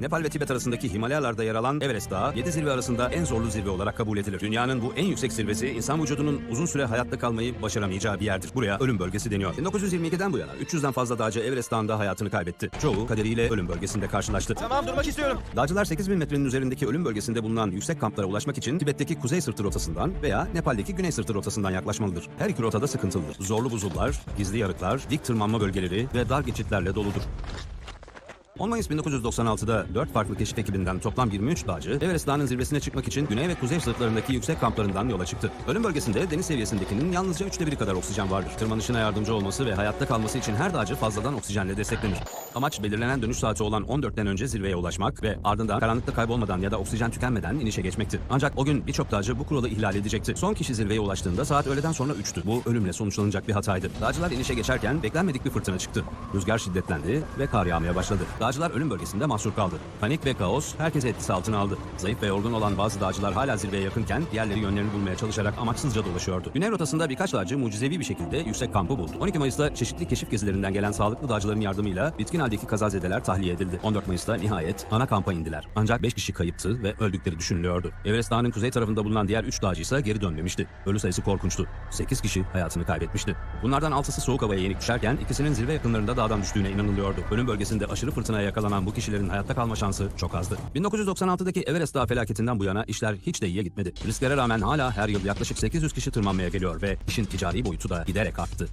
Nepal ve Tibet arasındaki Himalayalarda yer alan Everest Dağı 7 zirve arasında en zorlu zirve olarak kabul edilir. Dünyanın bu en yüksek zirvesi insan vücudunun uzun süre hayatta kalmayı başaramayacağı bir yerdir. Buraya ölüm bölgesi deniyor. 1922'den bu yana 300'den fazla dağcı Everest Dağı'nda hayatını kaybetti. Çoğu kaderiyle ölüm bölgesinde karşılaştı. Tamam durmak istiyorum. Dağcılar 8000 metrenin üzerindeki ölüm bölgesinde bulunan yüksek kamplara ulaşmak için Tibet'teki kuzey sırtı rotasından veya Nepal'deki güney sırtı rotasından yaklaşmalıdır. Her iki rotada sıkıntılıdır. Zorlu buzullar, gizli yarıklar, dik tırmanma bölgeleri ve dar geçitlerle doludur. 10 Mayıs 1996'da 4 farklı keşif ekibinden toplam 23 dağcı Everest Dağı'nın zirvesine çıkmak için güney ve kuzey sırtlarındaki yüksek kamplarından yola çıktı. Ölüm bölgesinde deniz seviyesindekinin yalnızca üçte biri kadar oksijen vardır. Tırmanışına yardımcı olması ve hayatta kalması için her dağcı fazladan oksijenle desteklenir. Amaç belirlenen dönüş saati olan 14'ten önce zirveye ulaşmak ve ardından karanlıkta kaybolmadan ya da oksijen tükenmeden inişe geçmekti. Ancak o gün birçok dağcı bu kuralı ihlal edecekti. Son kişi zirveye ulaştığında saat öğleden sonra 3'tü. Bu ölümle sonuçlanacak bir hataydı. Dağcılar inişe geçerken beklenmedik bir fırtına çıktı. Rüzgar şiddetlendi ve kar yağmaya başladı. Dağcılar ölüm bölgesinde mahsur kaldı. Panik ve kaos herkesi etkisi altına aldı. Zayıf ve yorgun olan bazı dağcılar hala zirveye yakınken diğerleri yönlerini bulmaya çalışarak amaçsızca dolaşıyordu. Güney rotasında birkaç dağcı mucizevi bir şekilde yüksek kampı buldu. 12 Mayıs'ta çeşitli keşif gezilerinden gelen sağlıklı dağcıların yardımıyla bitkin haldeki kazazedeler tahliye edildi. 14 Mayıs'ta nihayet ana kampa indiler. Ancak 5 kişi kayıptı ve öldükleri düşünülüyordu. Everest Dağı'nın kuzey tarafında bulunan diğer 3 dağcı ise geri dönmemişti. Ölü sayısı korkunçtu. 8 kişi hayatını kaybetmişti. Bunlardan 6'sı soğuk havaya yenik düşerken ikisinin zirve yakınlarında dağdan düştüğüne inanılıyordu. Ölüm bölgesinde aşırı fırtınaya yakalanan bu kişilerin hayatta kalma şansı çok azdı. 1996'daki Everest Dağı felaketinden bu yana işler hiç de iyiye gitmedi. Risklere rağmen hala her yıl yaklaşık 800 kişi tırmanmaya geliyor ve işin ticari boyutu da giderek arttı.